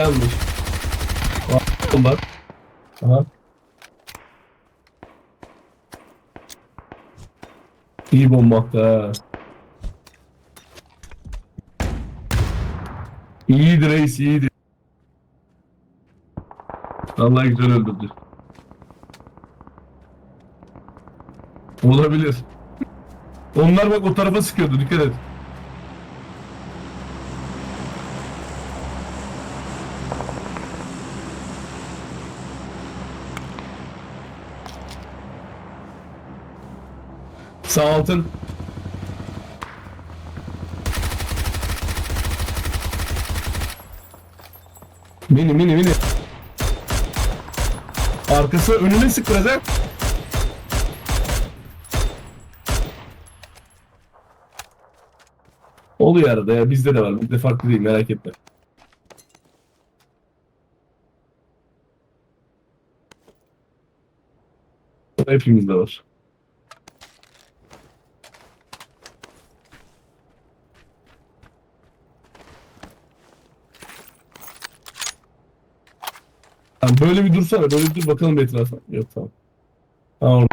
Yanlış. Var. Aha. İyi bomba ha. İyiydi reis iyiydi. Allah güzel öldürdü. Olabilir. Onlar bak o tarafa sıkıyordu dikkat et. Sağ altın. Mini mini mini. Arkası önüne sık biraz ha. Oluyor arada ya bizde de var. Bizde farklı değil merak etme. Hepimizde var. Tamam, böyle bir dursana. Böyle bir dur bakalım bir etrafa. Yok tamam. Tamam.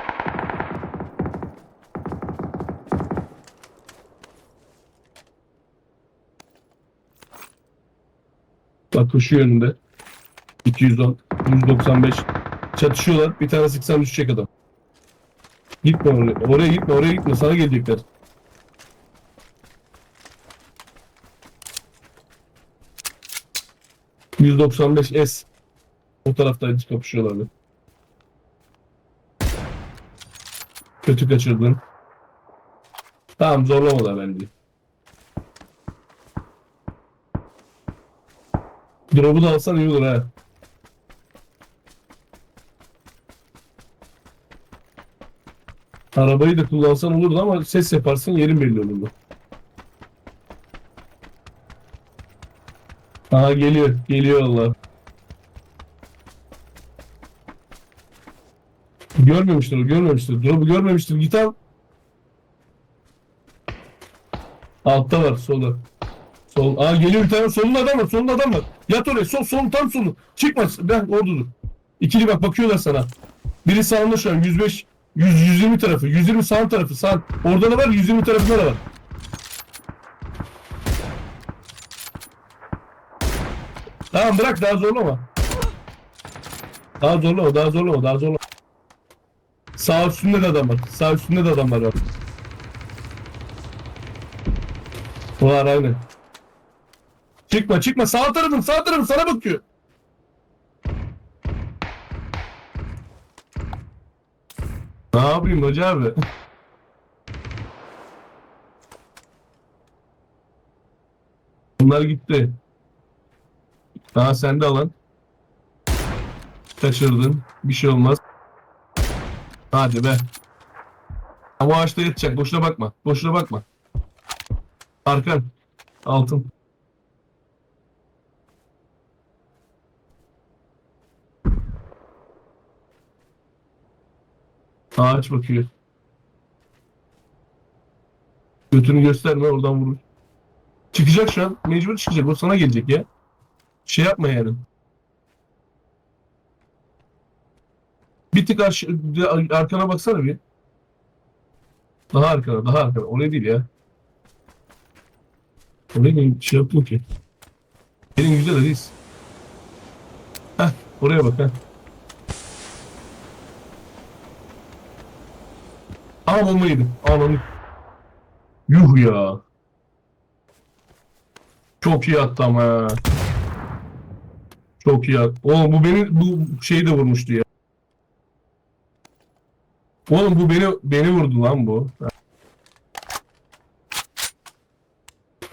Bak koşuyor önünde. 210, 195. Çatışıyorlar. Bir tane sıksam düşecek adam. Gitme oraya. Oraya gitme, oraya gitme. Sana gelecekler. ...195 S. O tarafta kapışıyorlardı. Kötü kaçırdın. Tamam zorlamalar bence. Drop'u da alsan iyi olur ha. Arabayı da kullansan olurdu ama ses yaparsın yerin belli olurdu. Aha geliyor. Geliyor Allah. Görmemiştir görmemiştir. Drop'u görmemiştir. Git al. Altta var solda. Sol. Aa geliyor bir tane solunda adam var. Solunda adam var. Yat oraya. Sol sol tam solu. Çıkma. Ben orada dur. İkili bak bakıyorlar sana. Biri sağında şu an 105 100 120 tarafı. 120 sağ tarafı. Sağ. Orada da var 120 tarafında da var. Tamam bırak daha zorlama. Daha zorlama, daha zorlama, daha zorlama. Sağ üstünde de adam var. Sağ üstünde de adamlar var. Var aynen. Çıkma çıkma sağ tarafın sağ tarafın sana bakıyor. Ne yapayım hoca abi? Bunlar gitti. Daha sende alan. Kaçırdın. Bir şey olmaz. Hadi be. Ama ağaçta yatacak. Boşuna bakma. Boşuna bakma. Arkan. Altın. Ağaç bakıyor. Götünü gösterme oradan vurur. Çıkacak şu an. Mecbur çıkacak. O sana gelecek ya. Şey yapma yani. Bir tık aş- de- arkana baksana bir. Daha arkana, daha arkana. Oraya değil ya. Oraya değil, şey yaptım ki. Benim güzel Aziz. Heh, oraya bak heh. Aa bomba yedim. Ananı. Yuh ya. Çok iyi attı ama ya. Çok iyi attı. Oğlum bu beni bu şeyi de vurmuştu ya. Oğlum bu beni beni vurdu lan bu.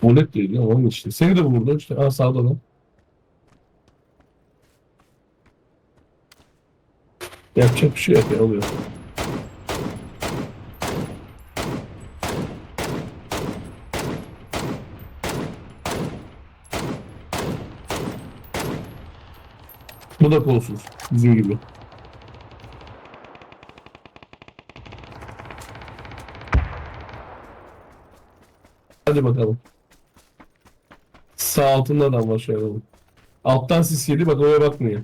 Olet değil ya oğlum işte. Seni de vurdu işte. Aa sağda lan. Yapacak bir şey yok ya oluyor. Bu da kolsuz. Bizim gibi. Hadi bakalım. Sağ altında adam var şöyle. Alttan sis yedi bak oraya bakmıyor.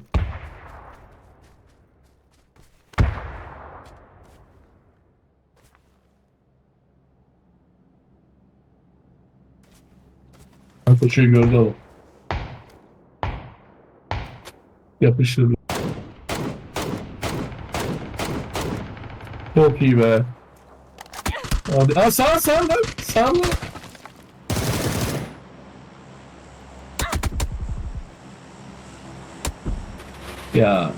Koçuyu gördü ama. Yapıştırdı. Çok iyi be. Abi, aa sağ sağ lan sağ lan. Ya